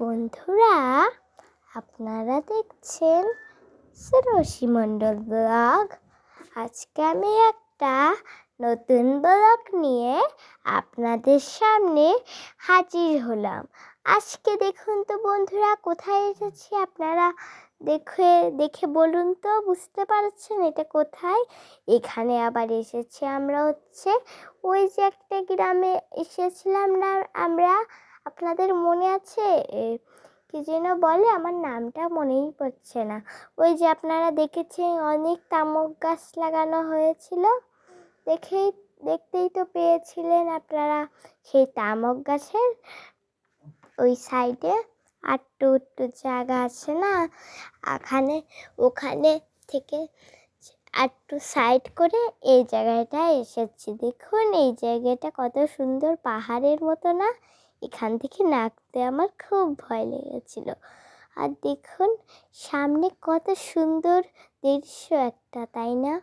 বন্ধুরা, আপনারা দেখছেন শ্রোষী মণ্ডল ব্লগ। আজকে আমি একটা নতুন ব্লগ নিয়ে আপনাদের সামনে হাজির হলাম। আজকে দেখুন তো বন্ধুরা, কোথায় এসেছি আপনারা দেখে দেখে বলুন তো, বুঝতে পারছেন এটা কোথায়? এখানে আবার এসেছি আমরা হচ্ছে, ওই যে একটা গ্রামে এসেছিলাম না আমরা? আপনাদের মনে আছে? কি যেন বলে? আমার নামটা মনেই পড়ছে না। ওই যে আপনারা দেখেছেন অনেক তামক গাছ লাগানো হয়েছিল? দেখেই, দেখতেই তো পেয়েছিলেন আপনারা সেই তামক গাছের? ওই সাইডে আটটু উট্টু জায়গা আছে না? এখানে ওখানে থেকে একটু সাইড করে এই জায়গাটায় এসেছি। দেখুন, এই জায়গাটা কত সুন্দর পাহাড়ের মতো না? এখান থেকে নাকতে আমার খুব ভয় লেগেছিল। আর দেখুন, সামনে কত সুন্দর দৃশ্য একটা, তাই না?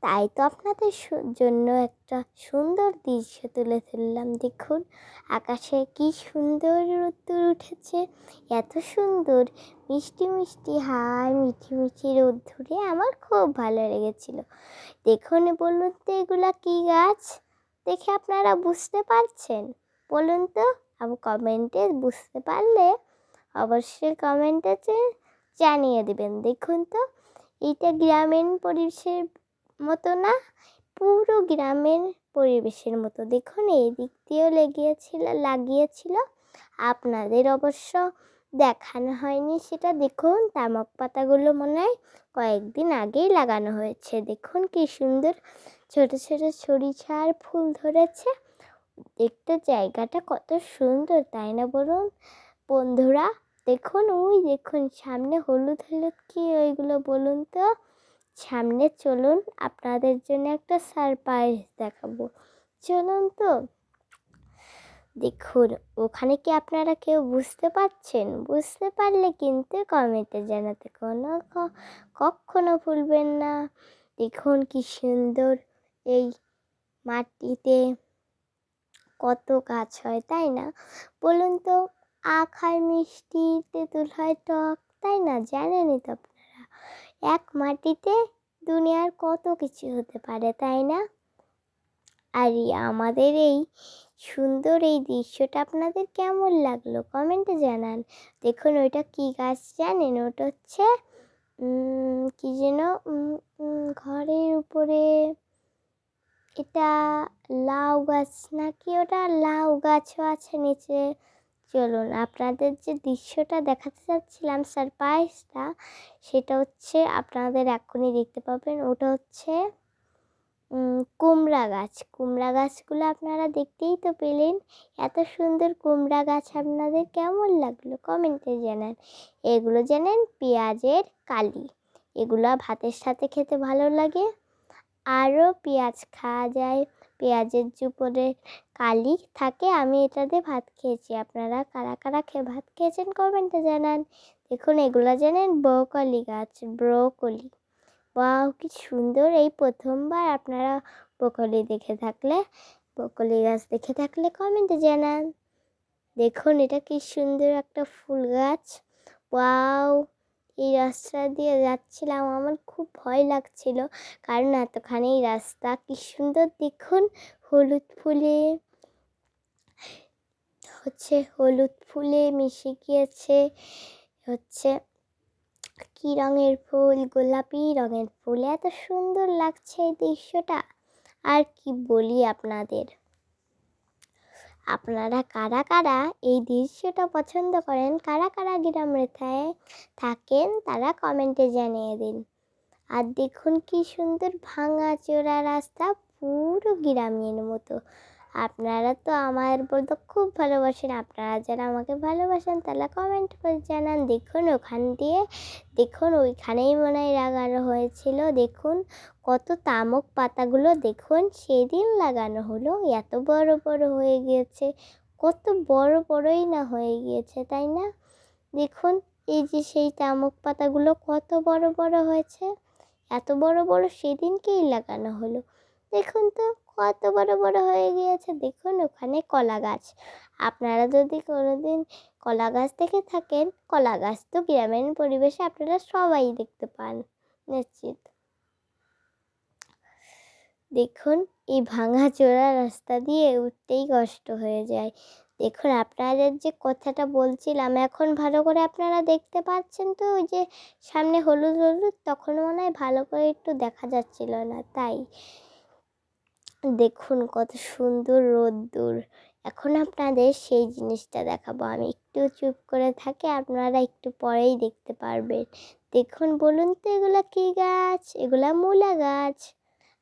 তাই তো আপনাদের জন্য একটা সুন্দর দৃশ্য তুলে ধরলাম। দেখুন, আকাশে কি সুন্দর রোদ্দুর উঠেছে। এত সুন্দর, মিষ্টি মিষ্টি হাই মিঠি মিঠি রোদ্দুরে আমার খুব ভালো লেগেছিল। দেখুন বলুন তো এগুলা কী গাছ? দেখে আপনারা বুঝতে পারছেন? বলুন তো আমি কমেন্টে বুঝতে পারলে অবশ্যই কমেন্টে জানিয়ে দেবেন। দেখুন তো এটা গ্রামীণ পরিবেশের মতো না, পুরো গ্রামের পরিবেশের মতো। দেখুন, এই দিক দিয়েও লেগিয়েছিল, লাগিয়েছিল। আপনাদের অবশ্য দেখানো হয়নি সেটা। দেখুন, তামাক পাতাগুলো মনে হয় কয়েকদিন আগেই লাগানো হয়েছে। দেখুন, কি সুন্দর ছোট ছোট ছড়িছাড় ফুল ধরেছে। দেখতে জায়গাটা কত সুন্দর, তাই না বলুন বন্ধুরা, দেখুন, ওই দেখুন, সামনে হলুদ হলুদ কি ওইগুলো বলুন তো? সামনে চলুন, আপনাদের জন্য একটা সারপ্রাইজ দেখাবো। চলুন তো। দেখুন, ওখানে কি আপনারা কেউ বুঝতে পারছেন? বুঝতে পারলে কিন্তু কমেন্টে জানাতে কোনো কখনো ভুলবেন না। দেখুন কি সুন্দর এই মাটিতে কত গাছ হয়, তাই না? বলুন তো, আখ হয় মিষ্টি, তেঁতুল হয় টক, তাই না? জানেনই তো আপনারা। এক মাটিতে দুনিয়ার কত কিছু হতে পারে, তাই না? আর, আমাদের এই সুন্দর এই দৃশ্যটা আপনাদের কেমন লাগল? কমেন্টে জানান। দেখুন, ওইটা কি গাছ জানেন? ওটা হচ্ছে কি যেন ঘরের উপরে এটা লাউ গাছ নাকি ওটা লাউ গাছও আছে নিচে? চলুন, আপনাদের যে দৃশ্যটা দেখাতে চাচ্ছিলাম সারপ্রাইজটা সেটা হচ্ছে আপনাদের এখনই দেখতে পাবেন। ওটা হচ্ছে কুমড়া গাছ। কুমড়া গাছগুলো আপনারা দেখতেই তো পেলেন। এত সুন্দর কুমড়া গাছ আপনাদের কেমন লাগল কমেন্টে জানান। এগুলো জানেন পেঁয়াজের কালি। এগুলো ভাতের সাথে খেতে ভালো লাগে। আরও পেঁয়াজ খাওয়া যায়। পেঁয়াজের উপরে কালি থাকে, আমি এটা দিয়ে ভাত খেয়েছি। আপনারা কারা কারা খেয়ে ভাত খেয়েছেন কমেন্টে জানান। দেখুন, এগুলো জানেন ব্রোকলি গাছ, ব্রোকলি। বা কি সুন্দর এই প্রথমবার আপনারা ব্রোকলি দেখে থাকলে, ব্রোকলি গাছ দেখে থাকলে কমেন্টে জানান। দেখুন, এটা কি সুন্দর একটা ফুল গাছ। ওয়াও! এই রাস্তা দিয়ে যাচ্ছিলাম, আমার খুব ভয় লাগছিল। কারণ এতখানি রাস্তা, কি সুন্দর দেখুন, হলুদ ফুলে, হচ্ছে হলুদ ফুলে মিশে গিয়েছে, হচ্ছে কি রঙের ফুল, গোলাপি রঙের ফুল, এত সুন্দর লাগছে এই দৃশ্যটা। আর কি বলি আপনাদের? আপনারা কারা কারা এই দৃশ্যটা পছন্দ করেন, কারা কারা গ্রাম রেথায় থাকেন তারা কমেন্টে জানিয়ে দিন। আর দেখুন কি সুন্দর ভাঙা চোরা রাস্তা, পুরো গ্রামের মতো। আপনারা তো আমার বলতে খুব ভালোবাসেন। আপনারা যারা আমাকে ভালোবাসেন, তারা কমেন্ট করে জানান। দেখুন, ওখান দিয়ে, দেখুন, ওইখানেই মনে হয় লাগানো হয়েছিল। দেখুন, কত তামক পাতাগুলো, দেখুন, সেদিন লাগানো হলো। এত বড় বড় হয়ে গিয়েছে। কত বড় বড়ই না হয়ে গিয়েছে, তাই না? দেখুন, এই যে সেই তামক পাতাগুলো কত বড় বড় হয়েছে। এত বড় বড় সেদিনকেই লাগানো হলো। দেখুন তো, কত বড় বড় হয়ে গিয়েছে। দেখুন, ওখানে কলা গাছ। আপনারা যদি কোনোদিন কলা গাছ দেখে থাকেন, কলা গাছ তো গ্রামীণ পরিবেশে আপনারা সবাই দেখতে পান, নিশ্চিত। দেখুন, এই ভাঙা চোরা রাস্তা দিয়ে উঠতেই কষ্ট হয়ে যায়। দেখুন, আপনাদের যে কথাটা বলছিলাম, এখন ভালো করে আপনারা দেখতে পাচ্ছেন তো, ওই যে সামনে হলুদ হলুদ, তখন মনে হয় ভালো করে একটু দেখা যাচ্ছিল না, তাই। দেখুন কত সুন্দর রোদ্দুর। এখন আপনাদের সেই জিনিসটা দেখাবো। আমি একটু চুপ করে থাকি, আপনারা একটু পরেই দেখতে পারবেন। দেখুন বলুন তো, এগুলা কী গাছ? এগুলা মূলা গাছ।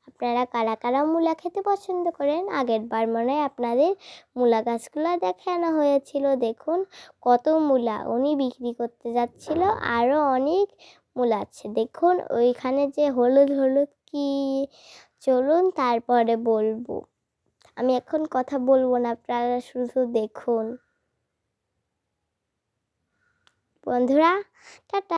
আপনারা কারা কারা মূলা খেতে পছন্দ করেন? আগের বার মনে হয় আপনাদের মূলা গাছগুলো দেখানো হয়েছিল। দেখুন কত মূলা। উনি বিক্রি করতে যাচ্ছিল আরও অনেক মূলা আছে। দেখুন ওইখানে যে হলুদ হলুদ কি চলুন তারপরে বলব। আমি এখন কথা বলব না আপনারা শুধু দেখুন। বন্ধুরা টাটা।